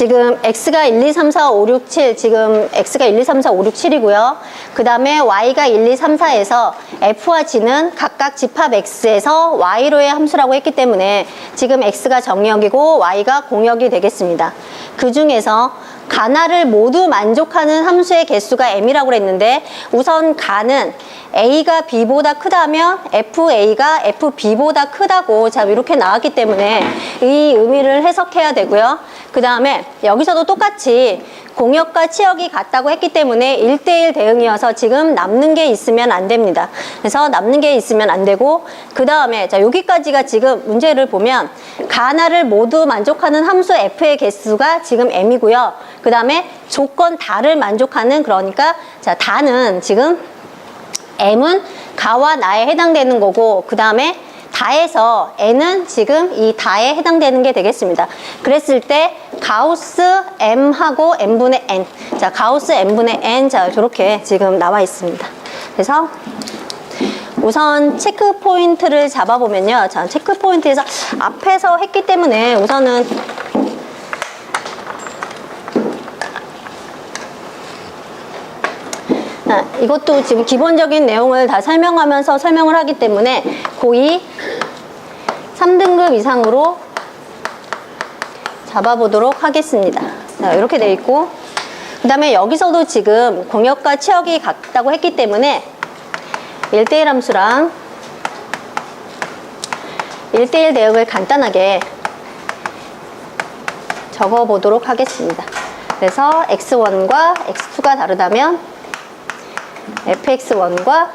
지금 x가 1, 2, 3, 4, 5, 6, 7 지금 x가 1, 2, 3, 4, 5, 6, 7이고요. 그 다음에 y가 1, 2, 3, 4에서 f와 g는 각각 집합 x에서 y로의 함수라고 했기 때문에 지금 x가 정역이고 y가 공역이 되겠습니다. 그 중에서 가나를 모두 만족하는 함수의 개수가 m이라고 그랬는데 우선 가는 a가 b보다 크다면 fa가 fb보다 크다고 자 이렇게 나왔기 때문에 이 의미를 해석해야 되고요. 그 다음에 여기서도 똑같이 공역과 치역이 같다고 했기 때문에 1대1 대응이어서 지금 남는 게 있으면 안 됩니다. 그래서 남는 게 있으면 안 되고 그 다음에 자 여기까지가 지금 문제를 보면 가나를 모두 만족하는 함수 f의 개수가 지금 m이고요. 그 다음에 조건 다를 만족하는 그러니까 자 다는 지금 m은 가와 나에 해당되는 거고 그 다음에 다에서 n은 지금 이 다에 해당되는 게 되겠습니다. 그랬을 때 가우스 m하고 n분의 n 자 가우스 n분의 n 자 이렇게 지금 나와 있습니다. 그래서 우선 체크 포인트를 잡아보면요. 자 체크 포인트에서 앞에서 했기 때문에 우선은 이것도 지금 기본적인 내용을 다 설명하면서 설명을 하기 때문에 고2 3등급 이상으로 잡아보도록 하겠습니다. 자, 이렇게 돼 있고 그 다음에 여기서도 지금 공역과 치역이 같다고 했기 때문에 1대1 함수랑 1대1 대응을 간단하게 적어보도록 하겠습니다. 그래서 x1과 x2가 다르다면 fx1과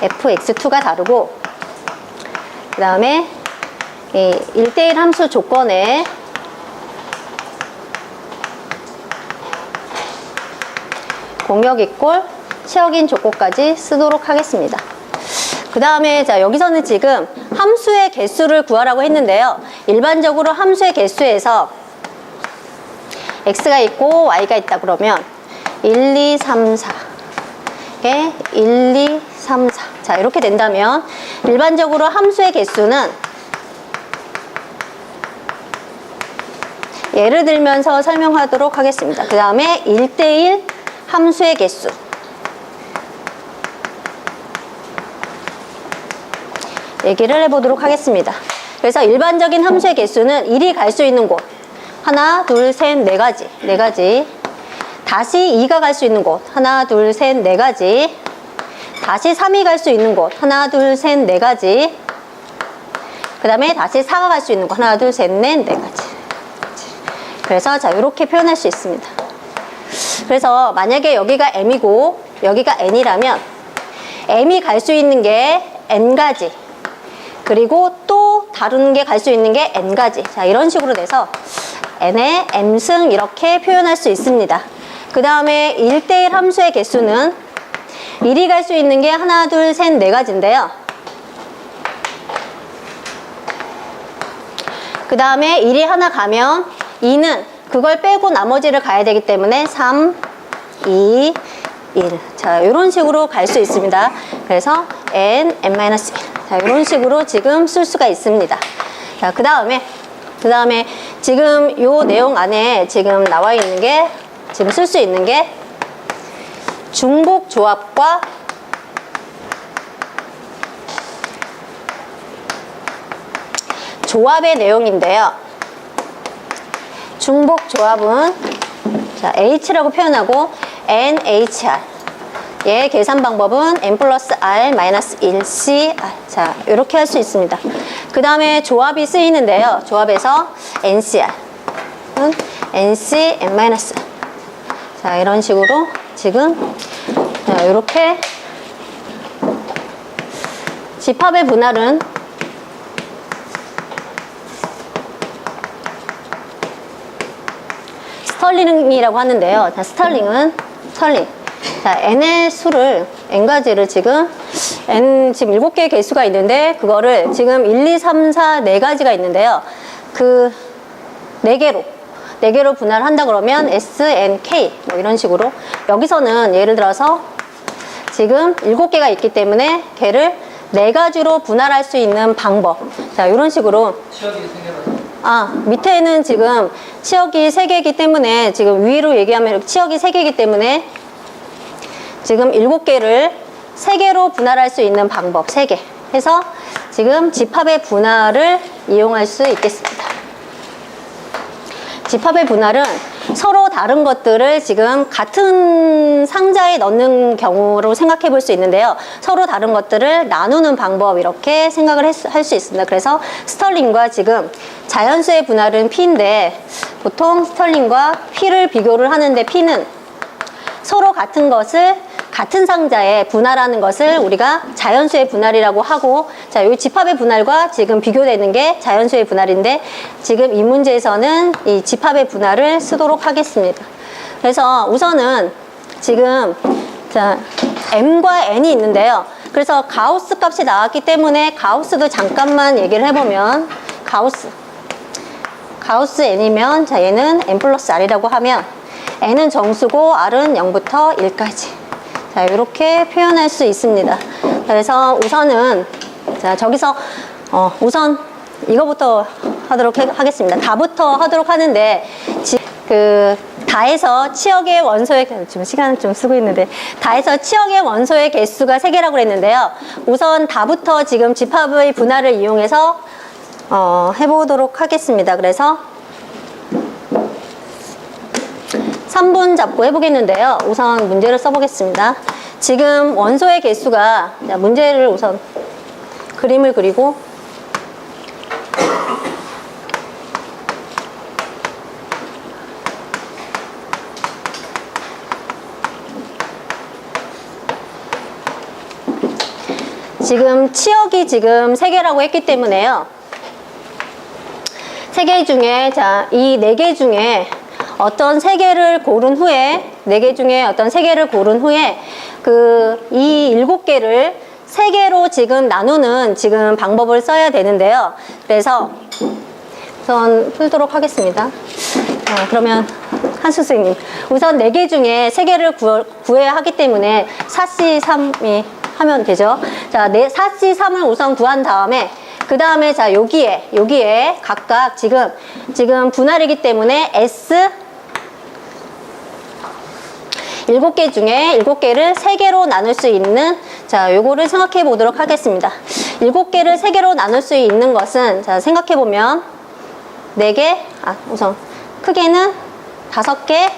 fx2가 다르고 그 다음에 1대1 함수 조건에 공역 이꼴 치역인 조건까지 쓰도록 하겠습니다. 그 다음에 자 여기서는 지금 함수의 개수를 구하라고 했는데요. 일반적으로 함수의 개수에서 x가 있고 y가 있다 그러면 1, 2, 3, 4 에 1, 2, 3, 4. 자, 이렇게 된다면 일반적으로 함수의 개수는 예를 들면서 설명하도록 하겠습니다. 그 다음에 1대1 함수의 개수. 얘기를 해보도록 하겠습니다. 그래서 일반적인 함수의 개수는 1이 갈 수 있는 곳. 하나, 둘, 셋, 네 가지. 네 가지. 다시 2가 갈 수 있는 곳. 하나 둘 셋 네 가지. 다시 3이 갈 수 있는 곳. 하나 둘 셋 네 가지. 그 다음에 다시 4가 갈 수 있는 곳. 하나 둘 셋 넷 네 가지. 그래서 자 이렇게 표현할 수 있습니다. 그래서 만약에 여기가 m이고 여기가 n이라면 m이 갈 수 있는 게 n가지. 그리고 또 다른 게 갈 수 있는 게 n가지. 자 이런 식으로 돼서 n의 m승 이렇게 표현할 수 있습니다 그 다음에 1대1 함수의 개수는 1이 갈 수 있는 게 하나, 둘, 셋, 네 가지인데요. 그 다음에 1이 하나 가면 2는 그걸 빼고 나머지를 가야 되기 때문에 3, 2, 1. 자, 이런 식으로 갈 수 있습니다. 그래서 n, n-1. 자, 이런 식으로 지금 쓸 수가 있습니다. 자, 그 다음에, 그 다음에 지금 요 내용 안에 지금 나와 있는 게 지금 쓸 수 있는 게 중복 조합과 조합의 내용인데요. 중복 조합은 자, H라고 표현하고 NHR 얘 계산 방법은 n 플러스 r 마이너스 1cr 자 이렇게 할 수 있습니다. 그 다음에 조합이 쓰이는데요. 조합에서 NCR 은 NC n 마이너스 자 이런 식으로 지금 자, 이렇게 집합의 분할은 스털링이라고 하는데요. 자, 스털링은 스털링. 자, n의 수를 n 가지를 지금 n 지금 7개의 개수가 있는데 그거를 지금 1, 2, 3, 4, 4가지가 있는데요. 그 4개로 4개로 분할을 한다 그러면 S, N, K 뭐 이런 식으로 여기서는 예를 들어서 지금 7개가 있기 때문에 걔를 4가지로 분할할 수 있는 방법 자 이런 식으로. 아, 밑에는 지금 치역이 3개이기 때문에 지금 위로 얘기하면 치역이 3개이기 때문에 지금 7개를 3개로 분할할 수 있는 방법 3개 해서 지금 집합의 분할을 이용할 수 있겠습니다. 집합의 분할은 서로 다른 것들을 지금 같은 상자에 넣는 경우로 생각해 볼 수 있는데요. 서로 다른 것들을 나누는 방법 이렇게 생각을 할 수 있습니다. 그래서 스털링과 지금 자연수의 분할은 P인데 보통 스털링과 P를 비교를 하는데 P는 서로 같은 것을 같은 상자에 분할하는 것을 우리가 자연수의 분할이라고 하고 자, 이 집합의 분할과 지금 비교되는 게 자연수의 분할인데 지금 이 문제에서는 이 집합의 분할을 쓰도록 하겠습니다. 그래서 우선은 지금 자, m과 n이 있는데요. 그래서 가우스 값이 나왔기 때문에 가우스도 잠깐만 얘기를 해보면 가우스 가우스 n이면 자 얘는 n 플러스 r이라고 하면 n은 정수고 r은 0부터 1까지 자 이렇게 표현할 수 있습니다. 그래서 우선은 자 저기서 어, 우선 이거부터 하도록 해- 하겠습니다. 다부터 하도록 하는데 지, 그 다에서 치역의 원소의 개- 지금 시간을 좀 쓰고 있는데 다에서 치역의 원소의 개수가 3개라고 그랬는데요. 우선 다부터 지금 집합의 분할을 이용해서 어, 해보도록 하겠습니다. 그래서 3분 잡고 해보겠는데요. 우선 문제를 써보겠습니다. 지금 원소의 개수가 자, 문제를 우선 그림을 그리고 지금 치역이 지금 3개라고 했기 때문에요. 세개 중에 자, 이네개 중에 어떤 세 개를 고른 후에 네 개 중에 어떤 세 개를 고른 후에 그 이 일곱 개를 세 개로 지금 나누는 지금 방법을 써야 되는데요. 그래서 우선 풀도록 하겠습니다. 어, 그러면 한수 선생님 우선 네 개 중에 세 개를 구, 구해야 하기 때문에 4C 3이 하면 되죠. 자, 네, 4C 3을 우선 구한 다음에 그 다음에 자 여기에 여기에 각각 지금 지금 분할이기 때문에 S 일곱 개 중에 일곱 개를 세 개로 나눌 수 있는 자 요거를 생각해 보도록 하겠습니다. 일곱 개를 세 개로 나눌 수 있는 것은 자 생각해 보면 네 개, 아 우선 크게는 다섯 개,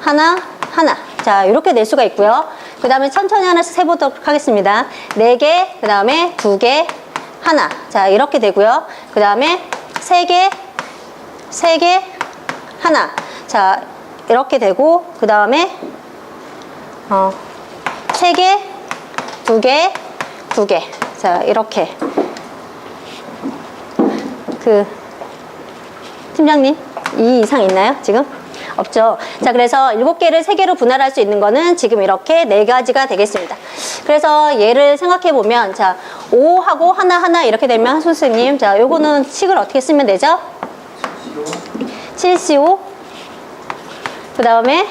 하나, 하나. 자 이렇게 낼 수가 있고요. 그 다음에 천천히 하나씩 세보도록 하겠습니다. 네 개, 그 다음에 두 개, 하나. 자 이렇게 되고요. 그 다음에 세 개, 세 개, 하나. 자 이렇게 되고 그 다음에 어, 세 개, 두 개, 두 개. 자, 이렇게. 그, 팀장님, 이 이상 있나요, 지금? 없죠. 자, 그래서 일곱 개를 세 개로 분할할 수 있는 거는 지금 이렇게 네 가지가 되겠습니다. 그래서 얘를 생각해 보면, 자, 5하고 하나하나 이렇게 되면, 선생님, 자, 요거는 식을 어떻게 쓰면 되죠? 7CO. 그 다음에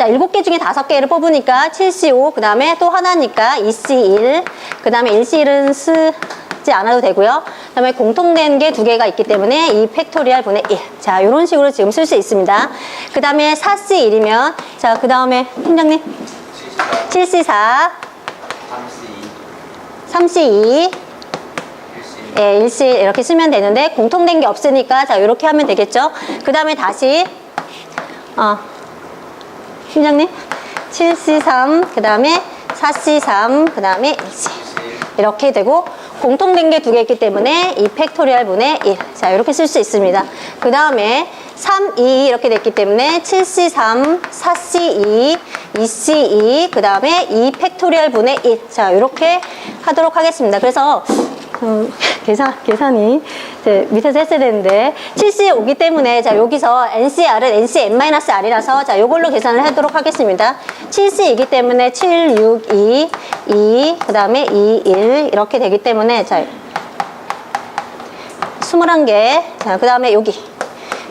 자, 7개 중에 5개를 뽑으니까 7C5, 그 다음에 또 하나니까 2C1, 그 다음에 1C1은 쓰지 않아도 되고요. 그 다음에 공통된 게 두 개가 있기 때문에 2 팩토리얼 분의 1. 자, 이런 식으로 지금 쓸 수 있습니다. 그 다음에 4C1이면, 자, 그 다음에 팀장님. 7C4, 3C2, 예, 1C 이렇게 쓰면 되는데 공통된 게 없으니까 자, 이렇게 하면 되겠죠. 그 다음에 다시, 어, 팀장님 7C3 그 다음에 4C3 그 다음에 1C 이렇게 되고 공통된 게 두 개 있기 때문에 2 팩토리얼 분의 1. 자, 이렇게 쓸 수 있습니다. 그 다음에 3, 2 이렇게 됐기 때문에 7C3, 4C2, 2C2, 그 다음에 2 팩토리얼 분의 1. 자, 이렇게 하도록 하겠습니다. 그래서 음, 계산, 계산이 이제 밑에서 했어야 되는데 7C 오기 때문에 자 여기서 NCR은 NCN-R이라서 자 요걸로 계산을 하도록 하겠습니다. 7C이기 때문에 7, 6, 2, 2, 그 다음에 2, 1 이렇게 되기 때문에 자 21개 자그 다음에 여기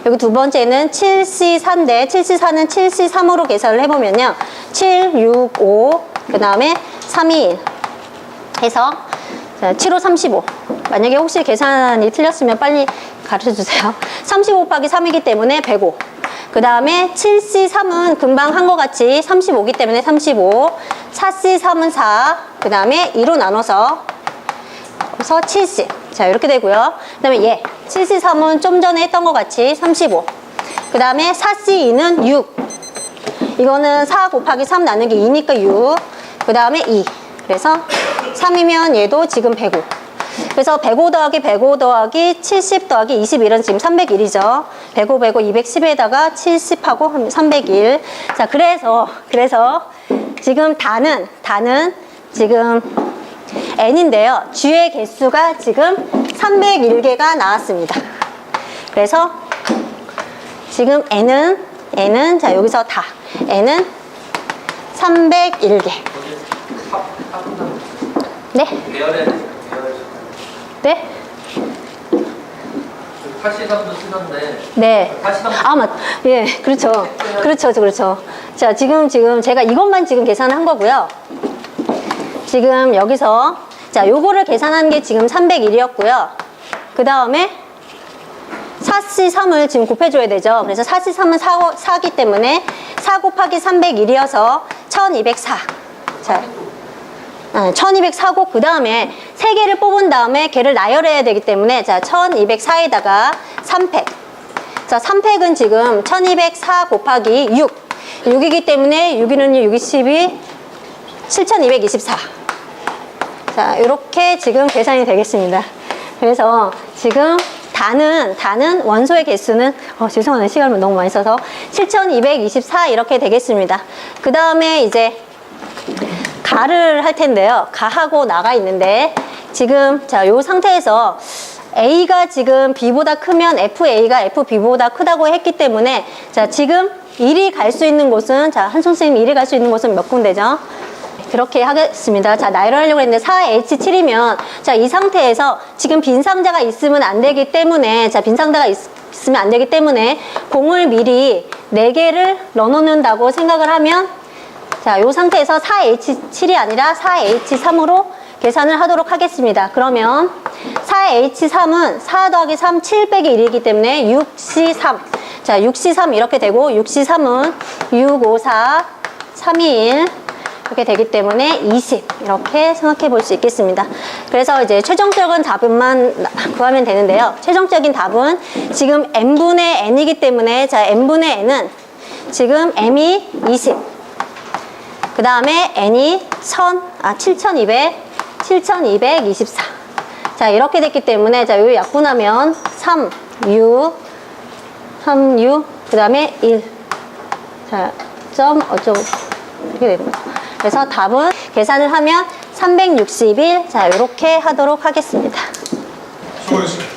여기 두 번째는 7C4인데 7C4는 7C3으로 계산을 해보면요 7, 6, 5, 그 다음에 3, 2, 1 해서 자, 7, 5, 35. 만약에 혹시 계산이 틀렸으면 빨리 가르쳐 주세요. 35 곱하기 3이기 때문에 105. 그 다음에 7C3은 금방 한 것 같이 35기 때문에 35. 4C3은 4. 그 다음에 2로 나눠서 그래서 70. 자, 이렇게 되고요. 그 다음에 얘. 7C3은 좀 전에 했던 것 같이 35. 그 다음에 4C2는 6. 이거는 4 곱하기 3 나누기 2니까 6. 그 다음에 2. 그래서 3이면 얘도 지금 105. 그래서 105 더하기 105 더하기 70 더하기 21은 지금 301이죠. 105, 105, 210에다가 70하고 하면 301. 자, 그래서, 그래서 지금 다는, 다는 지금 n인데요. 주의 개수가 지금 301개가 나왔습니다. 그래서 지금 n은, n은, 자, 여기서 다. n은 301개. 네? 네? 83도 쓰는데 네. 83 아, 맞, 예, 그렇죠. 그렇죠, 그렇죠. 자, 지금, 지금 제가 이것만 지금 계산한 거고요. 지금 여기서, 자, 요거를 계산한 게 지금 301이었고요. 그 다음에 4C3을 지금 곱해줘야 되죠. 그래서 4C3은 4, 4기 때문에 4 곱하기 301이어서 1204. 자, 아, 1204고 그 다음에 세 개를 뽑은 다음에 걔를 나열해야 되기 때문에 자 1204에다가 3팩. 자 3팩은 지금 1204 곱하기 6 6이기 때문에 6이는 6, 22 7224 자 이렇게 지금 계산이 되겠습니다. 그래서 지금 다는 다는 원소의 개수는 어, 죄송하네 시간을 너무 많이 써서 7224 이렇게 되겠습니다. 그 다음에 이제 가를 할 텐데요. 가하고 나가 있는데 지금 자, 요 상태에서 A가 지금 B보다 크면 FA가 FB보다 크다고 했기 때문에 자, 지금 1이 갈 수 있는 곳은 자, 한송 선생님 1이 갈 수 있는 곳은 몇 군데죠? 그렇게 하겠습니다. 자, 나열을 하려고 했는데 4H7이면 자, 이 상태에서 지금 빈 상자가 있으면 안 되기 때문에 자, 빈 상자가 있, 있으면 안 되기 때문에 공을 미리 4개를 넣어 놓는다고 생각을 하면 자, 요 상태에서 4H7이 아니라 4H3으로 계산을 하도록 하겠습니다. 그러면 4H3은 4 더하기 3, 7 빼기 1이기 때문에 6C3. 자, 6C3 이렇게 되고 6C3은 6, 5, 4, 3, 2, 1 이렇게 되기 때문에 20 이렇게 생각해 볼 수 있겠습니다. 그래서 이제 최종적인 답은만 나- 구하면 되는데요. 최종적인 답은 지금 n분의 n이기 때문에 자, n분의 n은 지금 m이 20 그 다음에 n이 1000, 아, 7200, 7224. 자, 이렇게 됐기 때문에, 자, 요 약분하면 3, 6, 3, 6, 그 다음에 1. 자, 점 어쩌고, 이렇게 되는 거죠. 그래서 답은 계산을 하면 361, 자, 요렇게 하도록 하겠습니다. 수고했습니다.